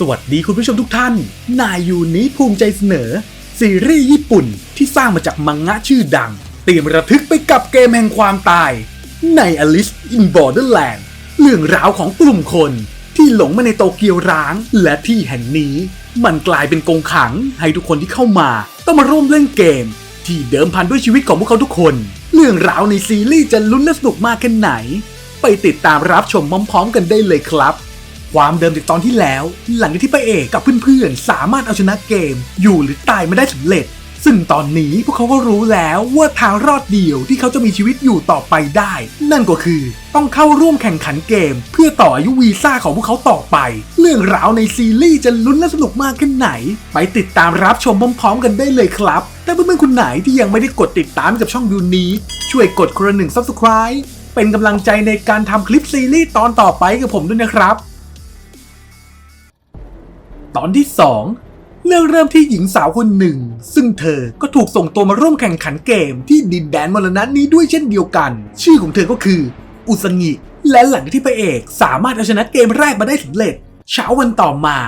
สวัสดีคุณผู้ชมทุกท่าน นายยูนี้ภูมิใจเสนอ ซีรีส์ญี่ปุ่นที่สร้างมาจากมังงะชื่อดังเตรียมระทึกไปกับเกมแห่งความตาย ใน Alice in Borderland เรื่องราวของกลุ่มคนที่หลงมาในโตเกียวร้าง และที่แห่งนี้ มันกลายเป็นกงขังให้ทุกคนที่เข้ามา ต้องมาร่วมเล่นเกม ที่เดิมพันด้วยชีวิตของพวกเขาทุกคน เรื่องราวในซีรีส์จะลุ้นและสนุกมากแค่ไหน ไปติดตามรับชมพร้อมๆกันได้เลยครับ ความเดิมจากตอนที่แล้ว หลังจากที่พระเอกกับเพื่อนๆ สามารถเอาชนะเกม อยู่หรือตายไมาได้สำเร็จ ซึ่งตอนนี้พวกเขาก็รู้แล้วว่าทางรอดเดียวที่เขาจะมีชีวิตอยู่ต่อไปได้ นั่นก็คือต้องเข้าร่วมแข่งขันเกม เพื่อต่ออายุวีซ่าของพวกเขาต่อไป เรื่องราวในซีรีส์จะลุ้นและสนุกมากแค่ไหน ไปติดตามรับชมพร้อมๆ กันได้เลยครับ แต่เพื่อนๆคนไหนที่ยังไม่ได้กดติดตามกับช่องยูนี้ ช่วยกดคนละหนึ่ง subscribe เป็นกำลังใจในการทำคลิปซีรีส์ตอนต่อไปกับผมด้วยนะครับ ตอนที่ 2 เรื่องเริ่มที่หญิงสาวคนหนึ่ง ซึ่งเธอก็ถูกส่งตัวมาร่วมแข่งขันเกมที่ดินแดนมรณะนี้ด้วยเช่นเดียวกัน ชื่อของเธอก็คือ อุสงิ และหลังจากที่พระเอกสามารถเอาชนะเกมแรกมาได้สำเร็จ เช้าวันต่อมา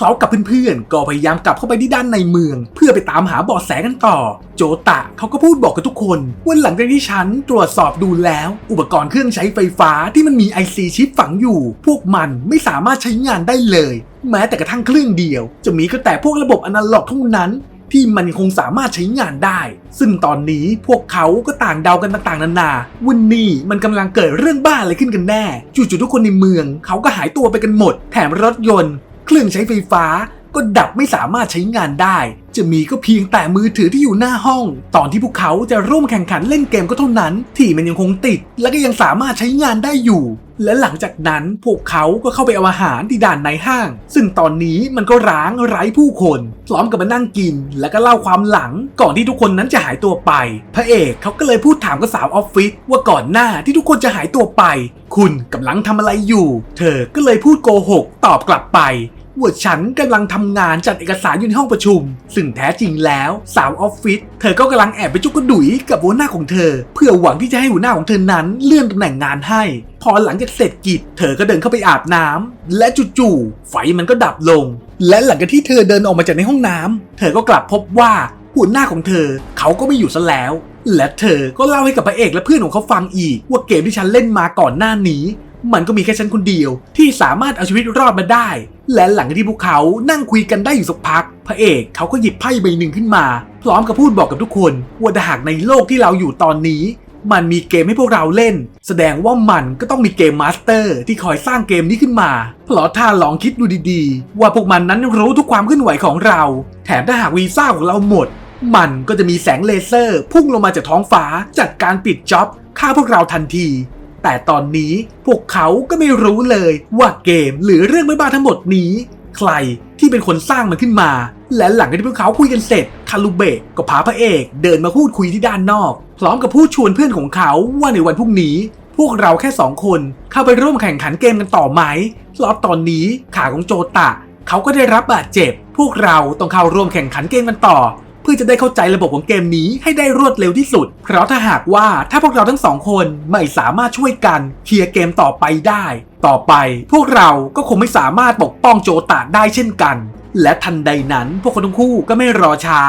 เขากับเพื่อนๆ ก็พยายามกลับเข้าไปที่ด้านในเมือง เพื่อไปตามหาเบาะแสกันต่อ โจตะเขาก็พูดบอกกับทุกคนว่าหลังจากที่ฉันตรวจสอบดูแล้ว อุปกรณ์เครื่องใช้ไฟฟ้าที่มันมี IC ชิปฝังอยู่ พวกมันไม่สามารถใช้งานได้เลย แม้แต่กระทั่งเครื่องเดียว จะมีก็แต่พวกระบบอนาล็อกเท่านั้น ที่มันคงสามารถใช้งานได้ ซึ่งตอนนี้พวกเขาก็ต่างเดากันต่างๆนานาวันนี้มันกำลังเกิดเรื่องบ้าอะไรขึ้นกันแน่จู่ๆทุกคนในเมือง เขาก็หายตัวไปกันหมด แถมรถยนต์ เครื่องใช้ไฟฟ้าก็ดับไม่สามารถใช้งานได้ จะมีก็เพียงแต่มือถือที่อยู่หน้าห้อง ตอนที่พวกเขาจะร่วมแข่งขันเล่นเกมก็เท่านั้น ที่มันยังคงติด และก็ยังสามารถใช้งานได้อยู่ และหลังจากนั้นพวกเขาก็เข้าไปเอาอาหารที่ด่านในห้าง ซึ่งตอนนี้มันก็ร้างไร้ผู้คน พร้อมกับมานั่งกิน แล้วก็เล่าความหลังก่อนที่ทุกคนนั้นจะหายตัวไป พระเอกเขาก็เลยพูดถามกับสาวออฟฟิศว่าก่อนหน้าที่ทุกคนจะหายตัวไป คุณกำลังทำอะไรอยู่ เธอก็เลยพูดโกหกตอบกลับไป ว่าฉันกำลังทำงานจัดเอกสารอยู่ในห้องประชุม ซึ่งแท้จริงแล้วสาวออฟฟิศเธอก็กำลังแอบไปจุกกระดุยกับหัวหน้าของเธอ เพื่อหวังที่จะให้หัวหน้าของเธอนั้นเลื่อนตำแหน่งงานให้ พอหลังจากเสร็จกิจ เธอก็เดินเข้าไปอาบน้ำและจู่ๆไฟมันก็ดับลง และหลังจากที่เธอเดินออกมาจากในห้องน้ำเธอก็กลับพบว่าหัวหน้าของเธอเขาก็ไม่อยู่ซะแล้วและเธอก็เล่าให้กับพระเอกและเพื่อนของเขาฟังอีก ว่าเกมที่ฉันเล่นมาก่อนหน้านี้ มันก็มีแค่ฉันคนเดียวที่สามารถเอาชีวิตรอดมาได้ และหลังจากที่พวกเขานั่งคุยกันได้อยู่สักพัก พระเอกเขาก็หยิบไพ่ใบหนึ่งขึ้นมา พร้อมกับพูดบอกกับทุกคนว่าถ้าหากในโลกที่เราอยู่ตอนนี้ มันมีเกมให้พวกเราเล่น แสดงว่ามันก็ต้องมีเกมมาสเตอร์ที่คอยสร้างเกมนี้ขึ้นมา เพราะถ้าลองคิดดูดีๆ ว่าพวกมันนั้นรู้ทุกความเคลื่อนไหวของเรา แถมถ้าหากวีซ่าของเราหมด มันก็จะมีแสงเลเซอร์ พุ่งลงมาจากท้องฟ้าจัดการปิดจ็อบฆ่าพวกเราทันที แต่ตอนนี้พวกเขาก็ไม่รู้เลยว่าเกมหรือเรื่องบ้าๆทั้งหมดนี้ ใครที่เป็นคนสร้างมันขึ้นมา และหลังจากที่พวกเขาคุยกันเสร็จคารุเบะก็พาพระเอกเดินมาพูดคุยที่ด้านนอก พร้อมกับพูดชวนเพื่อนของเขาว่าในวันพรุ่งนี้ พวกเราแค่สองคนเข้าไปร่วมแข่งขันเกมกันต่อไหมเพราะตอนนี้ขาของโจตะ เขาก็ได้รับบาดเจ็บ พวกเราต้องเข้าร่วมแข่งขันเกมกันต่อ พื่อจะได้เข้าใจระบบของเกมนี้ให้ได้รวดเร็วที่สุด เพราะถ้าหากว่าถ้าพวกเราทั้งสองคนไม่สามารถช่วยกันเคลียร์เกมต่อไปได้ ต่อไปพวกเราก็คงไม่สามารถปกป้องโจตาได้เช่นกัน และทันใดนั้นพวกคนทั้งคู่ก็ไม่รอช้า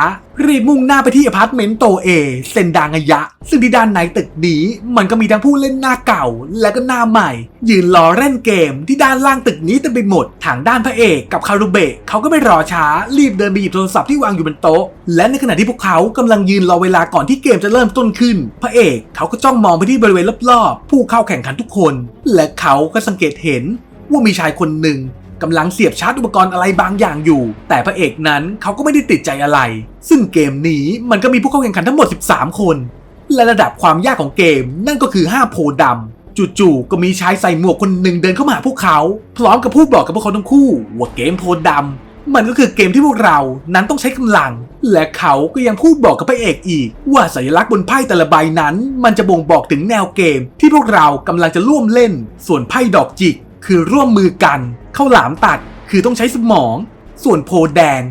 รีบมุ่งหน้าไปที่อพาร์ตเมนต์โตเอเซนดางยะ ซึ่งที่ด้านในตึกนี้มันก็มีทั้งผู้เล่นหน้าเก่า และก็หน้าใหม่ ยืนรอเล่นเกมที่ด้านล่างตึกนี้เต็มไปหมดทางด้านพระเอกกับคารุเบะเขาก็ไม่รอช้า รีบเดินไปหยิบโทรศัพท์ที่วางอยู่บนโต๊ะ และในขณะที่พวกเขากำลังยืนรอเวลาก่อนที่เกมจะเริ่มต้นขึ้น พระเอกเขาก็จ้องมองไปที่บริเวณรอบๆผู้เข้าแข่งขันทุกคน และเขาก็สังเกตเห็นว่ามีชายคนหนึ่ง กำลังเสียบชาร์จอุปกรณ์อะไรบางอย่างอยู่ แต่พระเอกนั้นเขาก็ไม่ได้ติดใจอะไร ซึ่งเกมนี้มันก็มีผู้เข้าแข่งขันทั้งหมด 13 คน และระดับความยากของเกมนั่นก็คือ 5 โพดำจู่ๆก็มีชายใส่หมวกคนหนึ่งเดินเข้ามาหาพวกเขา พร้อมกับพูดบอกกับพวกเขาทั้งคู่ว่าเกมโพดำมันก็คือเกมที่พวกเรานั้นต้องใช้กำลัง และเขาก็ยังพูดบอกกับพระเอกอีก ว่าสัญลักษณ์บนไพ่แต่ละใบนั้น มันจะบ่งบอกถึงแนวเกมที่พวกเรากำลังจะร่วมเล่น ส่วนไพ่ดอกจิกคือร่วมมือกัน ข้าวหลามตัดคือต้องใช้สมอง ส่วนโพแดง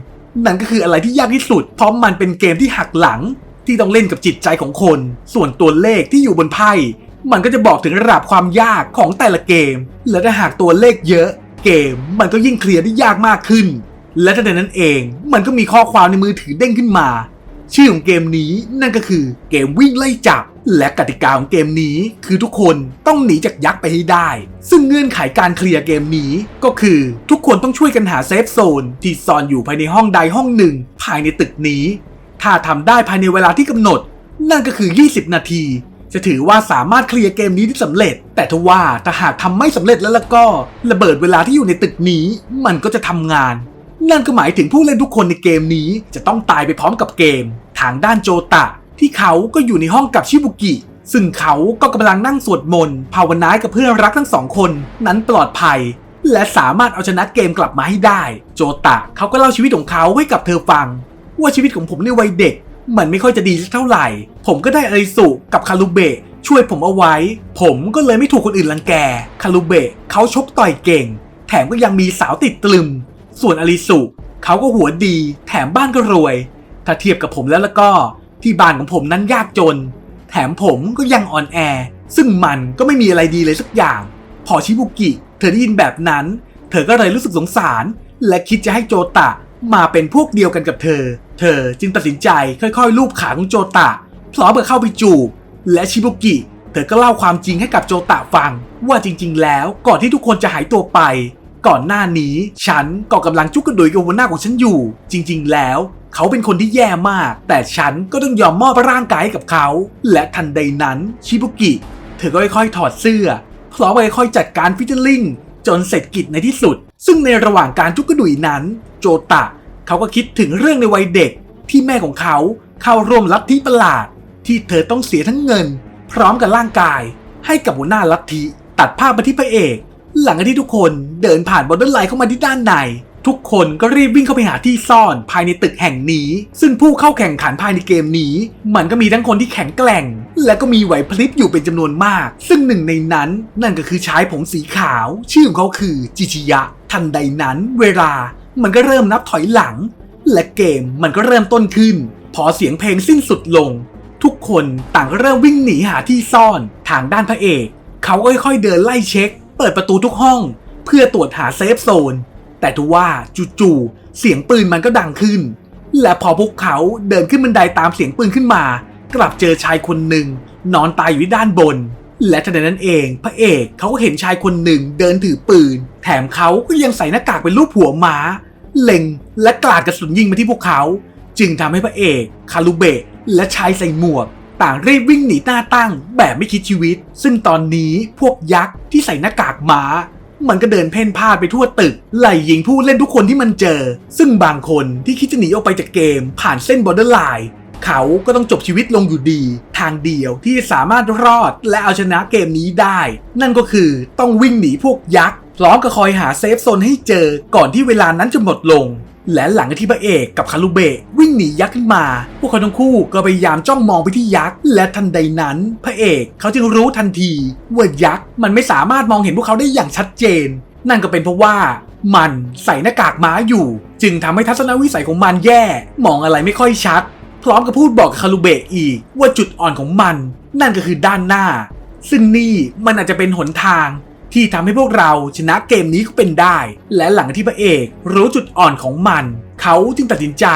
นั่นก็คืออะไรที่ยากที่สุด เพราะมันเป็นเกมที่หักหลัง ที่ต้องเล่นกับจิตใจของคน ส่วนตัวเลขที่อยู่บนไพ่มันก็จะบอกถึงระดับความยากของแต่ละเกม และถ้าหากตัวเลขเยอะ เกมมันก็ยิ่งเคลียร์ได้ยากมากขึ้น และทันใดนั้นเอง มันก็มีข้อความในมือถือเด้งขึ้นมา ชื่อของเกมนี้นั่นก็คือเกมวิ่งไล่จับ และกติกาของเกมนี้คือทุกคนต้องหนีจากยักษ์ไปให้ได้ ซึ่งเงื่อนไขการเคลียร์เกมนี้ก็คือทุกคนต้องช่วยกันหาเซฟโซนที่ซ่อนอยู่ภายในห้องใดห้องหนึ่ง ภายในตึกนี้ ถ้าทำได้ภายในเวลาที่กำหนด นั่นก็คือ 20 นาที จะถือว่าสามารถเคลียร์เกมนี้ได้สำเร็จ แต่ทว่าถ้าหากทำไม่สำเร็จแล้วล้วก็ ระเบิดเวลาที่อยู่ในตึกนี้ มันก็จะทำงาน นั่นก็หมายถึงผู้เล่นทุกคนในเกมนี้จะต้องตายไปพร้อมกับเกม ทางด้านโจตะ ที่เขาก็อยู่ในห้องกับชิบุกิ ซึ่งเขาก็กำลังนั่งสวดมนต์ภาวนาให้กับเพื่อนรักทั้งสองคนนั้นปลอดภัย และสามารถเอาชนะเกมกลับมาให้ได้ โจตะเขาก็เล่าชีวิตของเขาให้กับเธอฟัง ว่าชีวิตของผมในวัยเด็ก มันไม่ค่อยจะดีสักเท่าไหร่ ผมก็ได้อริสุกับคารุเบะช่วยผมเอาไว้ ผมก็เลยไม่ถูกคนอื่นรังแก คารุเบะเขาชกต่อยเก่ง แถมก็ยังมีสาวติดตรึม ส่วนอาริสุเขาก็หัวดี แถมบ้านก็รวย ถ้าเทียบกับผมแล้วแล้วก็ ที่บ้านของผมนั้นยากจน แถมผมก็ยังอ่อนแอ ซึ่งมันก็ไม่มีอะไรดีเลยสักอย่าง พอชิบุกิ เธอได้ยินแบบนั้น เธอก็เลยรู้สึกสงสาร และคิดจะให้โจตะมาเป็นพวกเดียวกันกับเธอ เธอจึงตัดสินใจค่อยๆลูบขาของโจตะพร้อมกับเข้าไปจูบ และชิบุกิ เธอก็เล่าความจริงให้กับโจตะฟัง ว่าจริง ๆ แล้วก่อนที่ทุกคนจะหายตัวไป ก่อนหน้านี้ฉันก็กำลังจุกกระดุยกับหัวหน้าของฉันอยู่ จริง ๆ แล้ว เขาเป็นคนที่แย่มาก แต่ฉันก็ต้องยอมมอบร่างกายให้กับเขา และทันใดนั้นชิบุกิ เธอก็ค่อยๆถอดเสื้อพร้อมกับค่อยจัดการฟิชเชอร์ลิงจนเสร็จกิจในที่สุด ซึ่งในระหว่างการจุกกระดุยนั้น โจตะ เขาก็คิดถึงเรื่องในวัยเด็กที่แม่ของเขาเข้าร่วมลัทธิประหลาด ที่เธอต้องเสียทั้งเงิน พร้อมกับร่างกาย ให้กับหัวหน้าลัทธิตัดภาพมาที่พระเอก หลังจากที่ทุกคนเดินผ่านบอร์เดอร์ไลน์เข้ามาที่ด้านใน ทุกคนก็รีบวิ่งเข้าไปหาที่ซ่อนภายในตึกแห่งนี้ ซึ่งผู้เข้าแข่งขันภายในเกมนี้ มันก็มีทั้งคนที่แข็งแกร่ง และก็มีไหวพริบอยู่เป็นจำนวนมาก ซึ่งหนึ่งในนั้นนั่นก็คือชายผมสีขาว ชื่อของเขาคือจิชิยะ ทันใดนั้นเวลามันก็เริ่มนับถอยหลัง และเกมมันก็เริ่มต้นขึ้น พอเสียงเพลงสิ้นสุดลง ทุกคนต่างก็เริ่มวิ่งหนีหาที่ซ่อน ทางด้านพระเอก เขาค่อยๆเดินไล่เช็ค เปิดประตูทุกห้อง เพื่อตรวจหาเซฟโซน แต่ทว่าจู่ๆเสียงปืนมันก็ดังขึ้น และพอพวกเขาเดินขึ้นบันไดตามเสียงปืนขึ้นมา กลับเจอชายคนหนึ่งนอนตายอยู่ที่ด้านบน และทันใดนั้นเอง พระเอกเขาก็เห็นชายคนหนึ่งเดินถือปืน แถมเขาก็ยังใส่หน้ากากเป็นรูปหัวม้า เล็งและกลาดกระสุนยิงมาที่พวกเขา จึงทำให้พระเอกคารุเบะและชายใส่หมวกต่างรีบวิ่งหนีหน้าตั้งแบบไม่คิดชีวิต ซึ่งตอนนี้พวกยักษ์ที่ใส่หน้ากากม้า มันก็เดินเพ่นพ่านไปทั่วตึก ไล่ยิงผู้เล่นทุกคนที่มันเจอ ซึ่งบางคนที่คิดจะหนีออกไปจากเกม ผ่านเส้นบอร์เดอร์ไลน์เขาก็ต้องจบชีวิตลงอยู่ดี ทางเดียวที่สามารถรอดและเอาชนะเกมนี้ได้ นั่นก็คือต้องวิ่งหนีพวกยักษ์พร้อมกับคอยหาเซฟโซนให้เจอก่อนที่เวลานั้นจะหมดลง และหลังที่พระเอกกับคารุเบะวิ่งหนียักษ์ขึ้นมา พวกเขาทั้งคู่ก็พยายามจ้องมองไปที่ยักษ์ และทันใดนั้น พระเอกเขาจึงรู้ทันทีว่ายักษ์มันไม่สามารถมองเห็นพวกเขาได้อย่างชัดเจน นั่นก็เป็นเพราะว่ามันใส่หน้ากากม้าอยู่ จึงทำให้ทัศนวิสัยของมันแย่ มองอะไรไม่ค่อยชัด พร้อมกับพูดบอกคารุเบะอีกว่าจุดอ่อนของมัน นั่นก็คือด้านหน้า ซึ่งนี่มันอาจจะเป็นหนทาง ที่ทำให้พวกเราชนะเกมนี้ก็เป็นได้ และหลังที่พระเอกรู้จุดอ่อนของมัน เขาจึงตัดสินใจ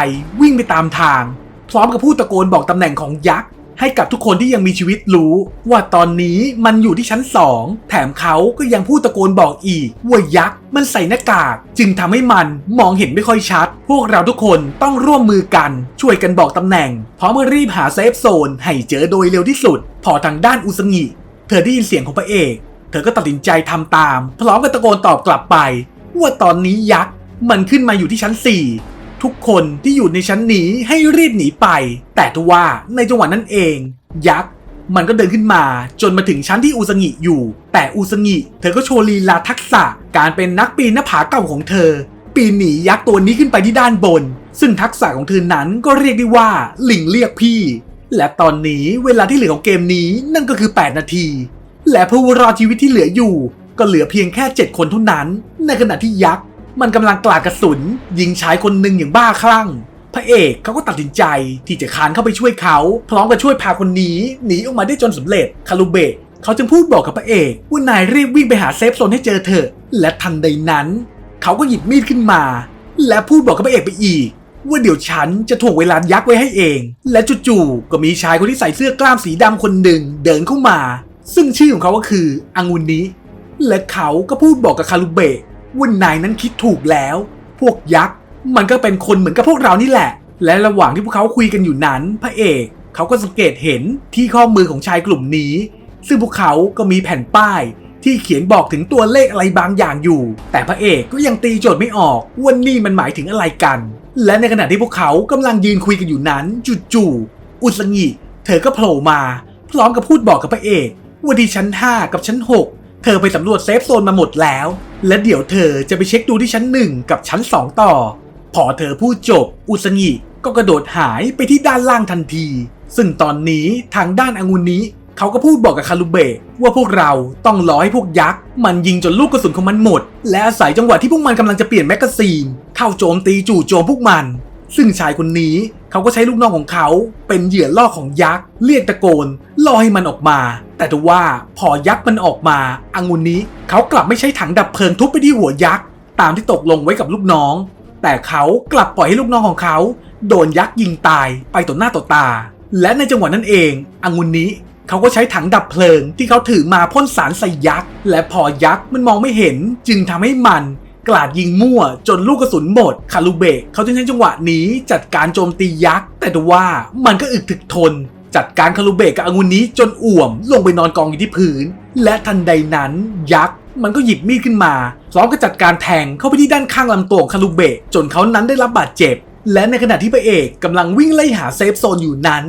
วิ่งไปตามทาง พร้อมกับพูดตะโกนบอกตำแหน่งของยักษ์ให้กับทุกคนที่ยังมีชีวิตรู้ ว่าตอนนี้มันอยู่ที่ชั้นสองแถมเขาก็ยังพูดตะโกนบอกอีก ว่ายักษ์มันใส่หน้ากาก จึงทำให้มันมองเห็นไม่ค่อยชัด พวกเราทุกคนต้องร่วมมือกัน ช่วยกันบอกตำแหน่งพร้อมกับรีบหาเซฟโซนให้เจอโดยเร็วที่สุด พอทางด้านอุสงิ เธอได้ยินเสียงของพระเอก เธอก็ตัดสินใจทำตาม พร้อมกับตะโกนตอบกลับไป ว่าตอนนี้ยักษ์มันขึ้นมาอยู่ที่ชั้น 4 ทุกคนที่อยู่ในชั้นนี้ให้รีบหนีไป แต่ทว่าในจังหวะนั้นเอง ยักษ์มันก็เดินขึ้นมาจนมาถึงชั้นที่อุสงิอยู่ แต่อุสงิเธอก็โชว์ลีลาทักษะการเป็นนักปีนหน้าผาเก่าของเธอ ปีนหนียักษ์ตัวนี้ขึ้นไปที่ด้านบน ซึ่งทักษะของเธอนั้นก็เรียกได้ว่าหลิงเรียกพี่ และตอนนี้เวลาที่เหลือของเกมนี้นั่นก็คือ 8 นาที และผู้รอดชีวิตที่เหลืออยู่ ก็เหลือเพียงแค่ 7 คนเท่านั้น ในขณะที่ยักษ์มันกำลังกลาดกระสุน ยิงชายคนหนึ่งอย่างบ้าคลั่ง พระเอกเขาก็ตัดสินใจที่จะคานเข้าไปช่วยเขา พร้อมกับช่วยพาคนนี้หนีออกมาได้จนสำเร็จคารุเบะเขาจึงพูดบอกกับพระเอกว่านายรีบวิ่งไปหาเซฟโซนให้เจอเถอะ และทันใดนั้น เขาก็หยิบมีดขึ้นมา และพูดบอกกับพระเอกไปอีก ว่าเดี๋ยวฉันจะถ่วงเวลายักษ์ไว้ให้เอง และจู่ๆก็มีชายคนที่ใส่เสื้อกล้ามสีดำคนหนึ่งเดินเข้ามา ซึ่งชื่อของเขาก็คืออังุนนิและเขาก็พูดบอกกับคารุเบะว่านายนั้นคิดถูกแล้ว พวกยักษ์มันก็เป็นคนเหมือนกับพวกเรานี่แหละ และระหว่างที่พวกเขาคุยกันอยู่นั้น พระเอกเขาก็สังเกตเห็นที่ข้อมือของชายกลุ่มนี้ ซึ่งพวกเขาก็มีแผ่นป้าย ที่เขียนบอกถึงตัวเลขอะไรบางอย่างอยู่ แต่พระเอกก็ยังตีโจทย์ไม่ออกว่านี่มันหมายถึงอะไรกัน และในขณะที่พวกเขากำลังยืนคุยกันอยู่นั้นจู่ๆอุสงิเธอก็โผล่มา พร้อมกับพูดบอกกับพระเอก ว่าที่ชั้น 5 กับชั้น 6 เธอไปสำรวจเซฟโซนมาหมดแล้ว และเดี๋ยวเธอจะไปเช็คดูที่ชั้น 1 กับชั้น 2 ต่อ พอเธอพูดจบ อุสงิก็กระโดดหายไปที่ด้านล่างทันที ซึ่งตอนนี้ทางด้านองุนนี้เขาก็พูดบอกกับคารุเบะว่าพวกเราต้องรอให้พวกยักษ์ มันยิงจนลูกกระสุนของมันหมด และอาศัยจังหวะที่พวกมันกำลังจะเปลี่ยนแมกกาซีนเข้าโจมตีจู่โจมพวกมัน ซึ่งชายคนนี้เขาก็ใช้ลูกน้องของเขาเป็นเหยื่อล่อของยักษ์เรียกตะโกนล่อให้มันออกมา แต่ทว่าพอยักษ์มันออกมาอังุนนี้เขากลับไม่ใช้ถังดับเพลิงทุบไปที่หัวยักษ์ตามที่ตกลงไว้กับลูกน้อง แต่เขากลับปล่อยให้ลูกน้องของเขา โดนยักษ์ยิงตายไปต่อหน้าต่อตา และในจังหวะนั้นเองอังุนนี้เขาก็ใช้ถังดับเพลิงที่เขาถือมาพ่นสารใส่ยักษ์และพอยักษ์มันมองไม่เห็นจึงทำให้มัน กลาดยิงมั่ว จนลูกกระสุนหมด คารุเบะเขาจึงใช้จังหวะนี้จัดการโจมตียักษ์ แต่ว่ามันก็อึดถึกทน จัดการคารุเบะกับองุนนี้จนอ่วม ลงไปนอนกองอยู่ที่พื้น และทันใดนั้นยักษ์มันก็หยิบมีดขึ้นมาพร้อมกับจัดการแทงเข้าไปที่ด้านข้างลำตัวของคารุเบะจนเขานั้นได้รับบาดเจ็บ และในขณะที่พระเอกกำลังวิ่งไล่หาเซฟโซนอยู่นั้น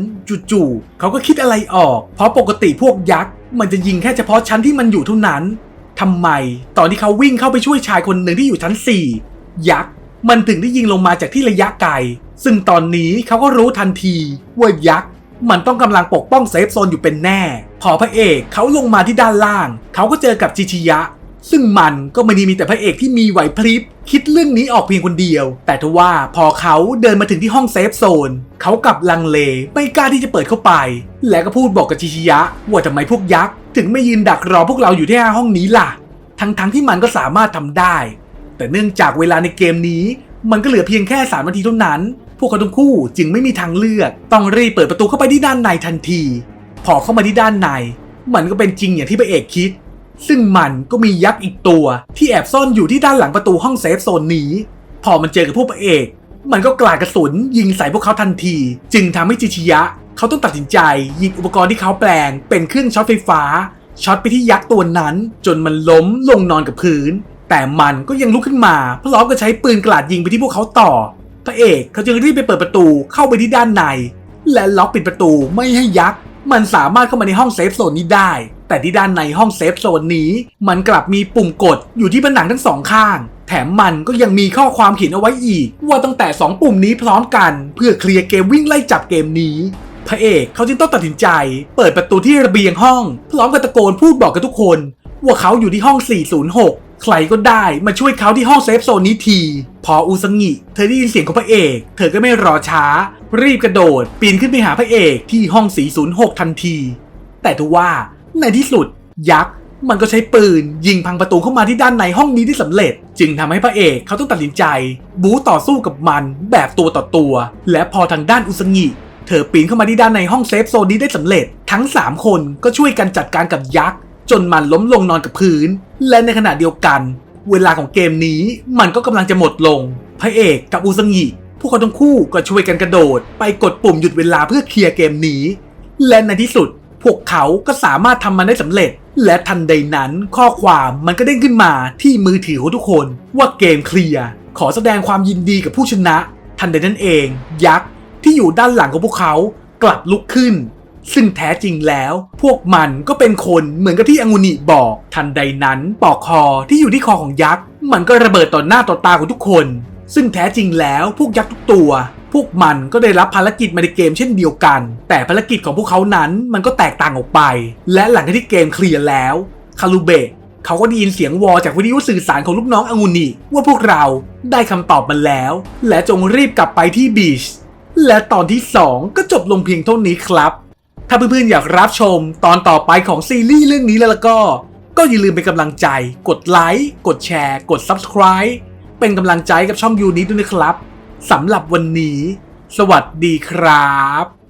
จู่ๆเขาก็คิดอะไรออก เพราะปกติพวกยักษ์มันจะยิงแค่เฉพาะชั้นที่มันอยู่เท่านั้น ทำไม ตอนที่เขาวิ่งเข้าไปช่วยชายคนหนึ่งที่อยู่ชั้น 4 ยักษ์มันถึงได้ยิงลงมาจากที่ระยะไกล ซึ่งตอนนี้เขาก็รู้ทันทีว่ายักษ์มันต้องกำลังปกป้องเซฟโซนอยู่เป็นแน่ พอพระเอกเขาลงมาที่ด้านล่าง เขาก็เจอกับจิชิยะ ซึ่งมันก็ไม่ได้มีแต่พระเอกที่มีไหวพริบคิดเรื่องนี้ออกเพียงคนเดียว แต่ทว่าพอเขาเดินมาถึงที่ห้องเซฟโซน เขากลับลังเลไม่กล้าที่จะเปิดเข้าไป และก็พูดบอกกับจิชิยะ ว่าทำไมพวกยักษ์ถึงไม่ยืนดักรอพวกเราอยู่ที่ห้องนี้ล่ะ ทั้งๆทที่มันก็สามารถทำได้ แต่เนื่องจากเวลาในเกมนี้ มันก็เหลือเพียงแค่สามนาทีเท่านั้น พวกเขาทั้งคู่จึงไม่มีทางเลือก ต้องรีบเปิดประตูเข้าไปที่ด้านในทันที พอเข้ามาที่ด้านใน มันก็เป็นจริงอย่างที่พระเอกคิด ซึ่งมันก็มียักษ์อีกตัวที่แอบซ่อนอยู่ที่ด้านหลังประตูห้องเซฟโซนนี้ พอมันเจอกับพวกพระเอก มันก็กลาดกระสุนยิงใส่พวกเขาทันที จึงทำให้จิชิยะ เขาต้องตัดสินใจยิงอุปกรณ์ที่เขาแปลง เป็นเครื่องช็อตไฟฟ้าช็อตไปที่ยักษ์ตัวนั้น จนมันล้มลงนอนกับพื้น แต่มันก็ยังลุกขึ้นมาพร้อมกับใช้ปืนกราดยิงไปที่พวกเขาต่อ พระเอกเขาจึงรีบไปเปิดประตูเข้าไปที่ด้านใน และล็อกปิดประตูไม่ให้ยักษ์มันสามารถเข้ามาในห้องเซฟโซนนี้ได้ แต่ที่ด้านในห้องเซฟโซนนี้ มันกลับมีปุ่มกดอยู่ที่ผนังทั้งสองข้าง แถมมันก็ยังมีข้อความเขียนเอาไว้อีก ว่าตั้งแต่ 2 ปุ่มนี้พร้อมกัน เพื่อเคลียร์เกมวิ่งไล่จับเกมนี้พระเอกเขาจึงต้องตัดสินใจ เปิดประตูที่ระเบียงห้อง พร้อมกับตะโกนพูดบอกกับทุกคน ว่าเขาอยู่ที่ห้อง 406 ใครก็ได้มาช่วยเขาที่ห้องเซฟโซนนี้ที พออุสงิ เธอได้ยินเสียงของพระเอก เธอก็ไม่รอช้า รีบกระโดด ปีนขึ้นไปหาพระเอกที่ห้อง 406 ทันที แต่ทว่า ในที่สุด ยักษ์มันก็ใช้ปืน ยิงพังประตูเข้ามาที่ด้านในห้องนี้ได้สำเร็จ จึงทำให้พระเอกเขาต้องตัดสินใจ บู๊ต่อสู้กับมันแบบตัวต่อตัว และพอทางด้านอุสงิเธอปีนเข้ามาที่ด้านในห้องเซฟโซนนี้ได้สำเร็จ ทั้ง 3 คนก็ช่วยกันจัดการกับยักษ์จนมันล้มลงนอนกับพื้น และในขณะเดียวกัน เวลาของเกมนี้มันก็กำลังจะหมดลง พระเอกกับอุสงิพวกเขาทั้งคู่ก็ช่วยกันกระโดด ไปกดปุ่มหยุดเวลาเพื่อเคลียร์เกมนี้ และในที่สุด พวกเขาก็สามารถทำมันได้สำเร็จ และทันใดนั้นข้อความมันก็เด้งขึ้นมาที่มือถือของทุกคนว่าเกมเคลียร์ขอแสดงความยินดีกับผู้ชนะ ทันใดนั้นเอง ยักษ์ที่อยู่ด้านหลังของพวกเขากลับลุกขึ้น ซึ่งแท้จริงแล้ว พวกมันก็เป็นคนเหมือนกับที่อังุนิบอก ทันใดนั้นปอกคอที่อยู่ที่คอของยักษ์มันก็ระเบิดต่อหน้าต่อตาของทุกคน ซึ่งแท้จริงแล้วพวกยักษ์ทุกตัว พวกมันก็ได้รับภารกิจมาในเกมเช่นเดียวกัน แต่ภารกิจของพวกเขานั้นมันก็แตกต่างออกไป และหลังจากที่เกมเคลียร์แล้วคารูเบะเขาก็ได้ยินเสียงวอจากวิทยุสื่อสารของลูกน้องอังุนิว่าพวกเราได้คำตอบมาแล้ว และจงรีบกลับไปที่บีชและตอนที่ 2 ก็จบลงเพียงเท่านี้ครับ ถ้าเพื่อนๆอยากรับชมตอนต่อไปของซีรีส์เรื่องนี้แล้วก็ ก็อย่าลืมเป็นกำลังใจ กดไลค์ กดแชร์ กด Subscribe เป็นกำลังใจกับช่องยูนี้ด้วยนะครับสำหรับวันนี้ สวัสดีครับ